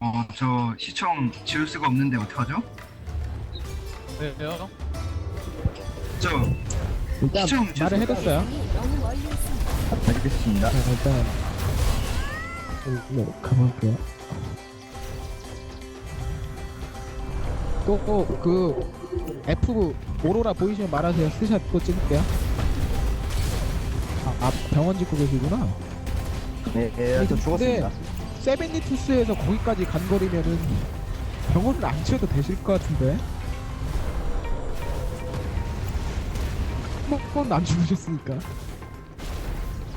어, 저 시청 지울 수가 없는데 어떡하죠? 왜요? 저 일단 시청 말을 해뒀어요. 알겠습니다. 자, 일단 일로 가볼게요. 또그 F 오로라 보이시면 말하세요. 스샷 또 찍을게요. 아, 아 병원 짓고 계시구나. 네, 네, 저 죽었습니다. 세벤리투스에서 거기까지 간 거리면은 병원을 안 치워도 되실 것 같은데. 뭐건안 죽으셨으니까.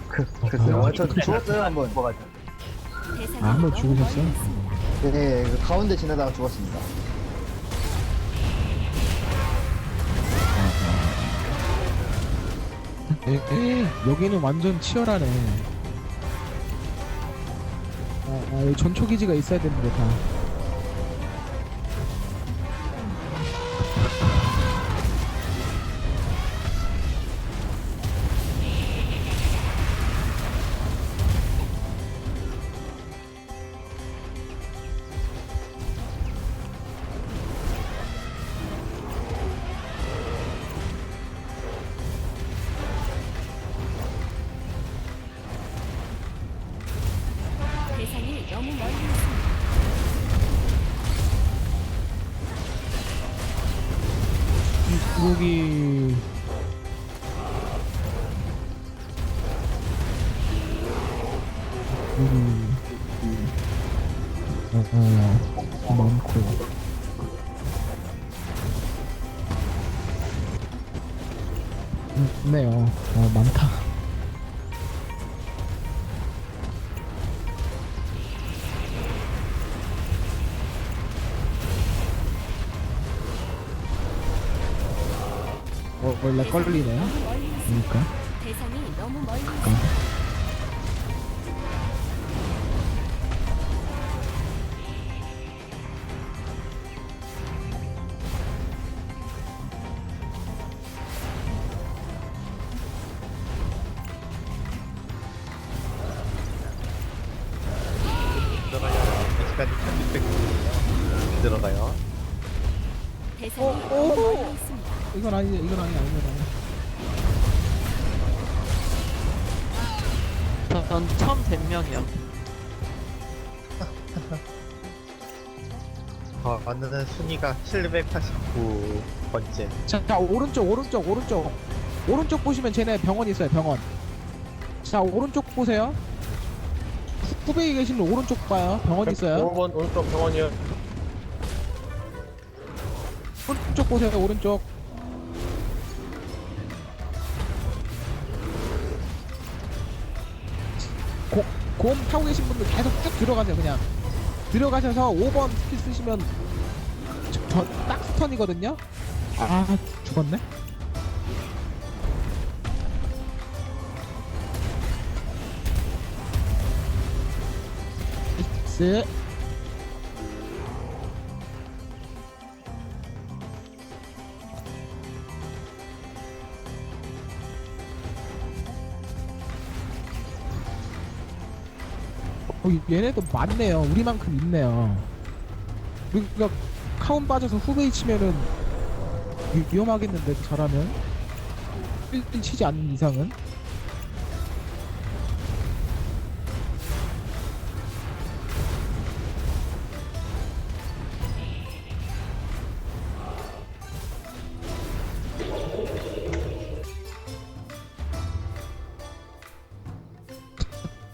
그, 글쎄요. 어, 저 죽었어요, 한번. 대상이 아, 한번 죽으셨어요? 멀리 있습니다. 네, 그 가운데 지나다가 죽었습니다. 에, 에, 여기는 완전 치열하네. 아, 아, 여기 전초기지가 있어야 되는데 다. 여기 어, 어, 많고 음, 네요 어, 많다 원래 걸리네요. 그러니까. 들어가요. 시간이 1600분 들어가요. 대상이 오, 너무 오. 멀리 있습니다. 이건 아니지 이건 아니야 이건 아니야. 전 처음 100명이요. 어, 완전 순위가 789번째. 자, 자 오른쪽 오른쪽 오른쪽. 오른쪽 보시면 쟤네 병원 있어요 병원. 자 오른쪽 보세요. 후- 후배에 계신 분 오른쪽 봐요. 병원 있어요. 5번 오른쪽 병원이요. 오른쪽 보세요 오른쪽 곰 타고 계신 분들 계속 쭉 들어가세요. 그냥 들어가셔서 5번 스킬 쓰시면 저, 저, 딱 스턴이거든요. 아 죽었네? 스 어, 얘네도 많네요. 우리만큼 있네요. 우리가 카운 빠져서 후베이 치면은 위, 위험하겠는데 잘하면 1등 치지 않는 이상은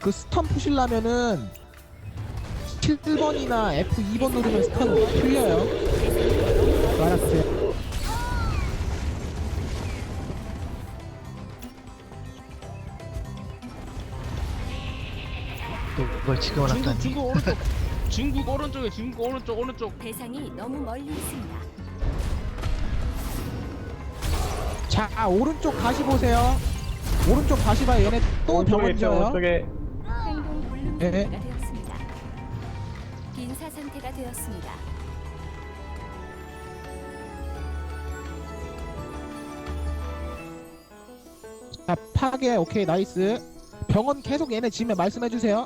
그 스턴 푸실라면은 7번이나 F2번 누르면 스턴 풀려요. 알았어요. 또 이걸 지금 중국 중국 오른쪽 중국 오른쪽에 중국 오른쪽 오른쪽 대상이 너무 멀리 있습니다. 자 오른쪽 다시 보세요. 오른쪽 다시 봐요. 얘네 또 병원. 져요. 오른쪽에 예, 예. 상태가 되었습니다. 빈사 상태가 되었습니다. 자 파괴 오케이 나이스. 병원 계속 얘네 지면 말씀해 주세요.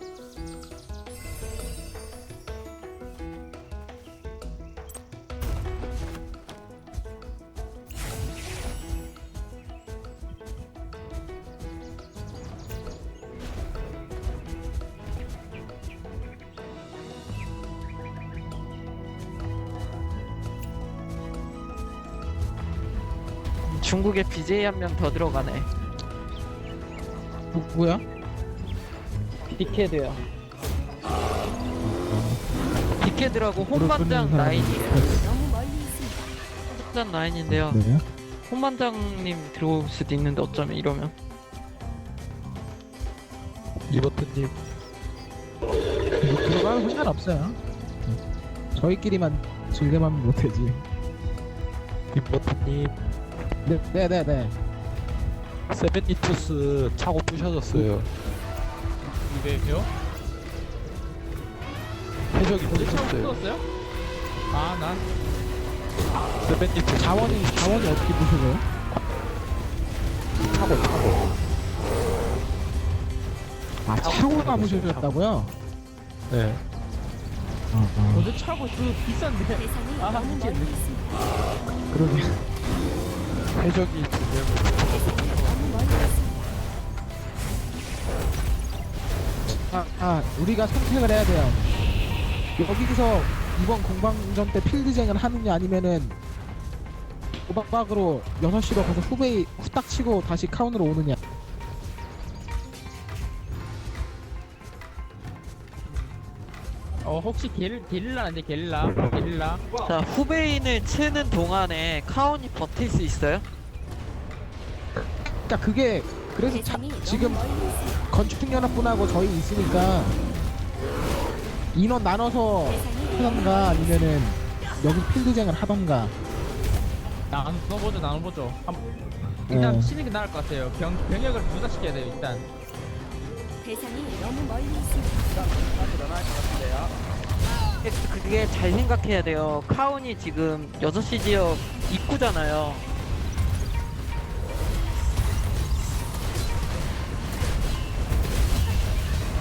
중국에 BJ 한 명 더 들어가네. 누구야? 디케드요. 디케드라고 혼반장 모르는 라인이에요. 혼반장 라인인데요. 네. 혼반장님 들어올 수도 있는데 어쩌면 이러면. 리버트님 들어가면 상관없어요 저희끼리만 즐겨만 못하지 김버튼님 네, 네 네 네 세븐니투스 차고 부셔졌어요 왜요? 해적이 처음 부셨어요 풀었어요? 아 난 세븐니투스 자원이 자원이 어떻게 부셔져요? 차고 차고 아 차고가 부셔졌다고요? 네 아, 아. 어제 차고 그 비싼데 아. 있습니다. 그러게 해적이. 아, 아 우리가 선택을 해야 돼요 여기서 이번 공방전 때 필드쟁을 하느냐 아니면은 도박박으로 6시로 가서 후베이 후딱 치고 다시 카운으로 오느냐 어 혹시 게릴, 게릴라 아닌데 게릴라 게릴라 자 후베인을 치는 동안에 카운이 버틸 수 있어요? 그러니까 그게 그래서 차, 대상이 지금. 건축연합분하고 저희 있으니까 인원 나눠서 하던가 아니면은 여기 필드쟁을 하던가 나눠보죠 나눠보죠 한, 일단 네. 치는 게 나을 것 같아요 병, 병역을 부사시켜야 돼요 일단 대상이 너무 멀리 있습니다. 그- 그게 잘 생각해야 돼요. 카운이 지금 6시 지역 입구잖아요.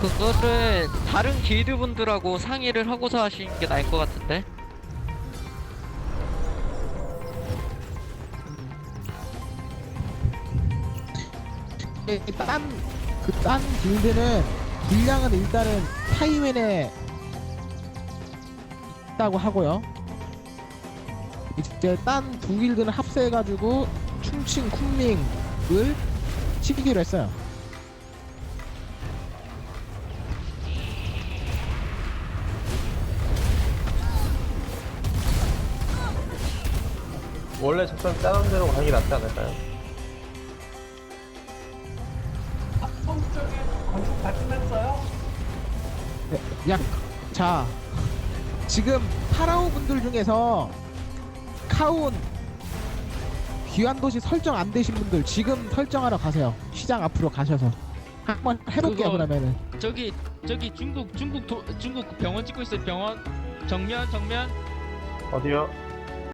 그거를 다른 길드 분들하고 상의를 하고서 하시는 게 나을 것 같은데. 딴 그딴 길드는 분량은 일단은 타이맨에 있다고 하고요. 이제 딴 두 길드는 합세해가지고 충칭 쿤밍을 치기로 했어요. 원래 작전 짜는 대로 가는 게 낫지 않을까요? 야, 자, 지금 파라오 분들 중에서 카운 귀환 도시 설정 안 되신 분들 지금 설정하러 가세요. 시장 앞으로 가셔서 한번 해볼게요 그거- 그러면은. 저기 저기 중국 중국 도, 중국 병원 찍고 있어요 병원 정면 정면 어디요?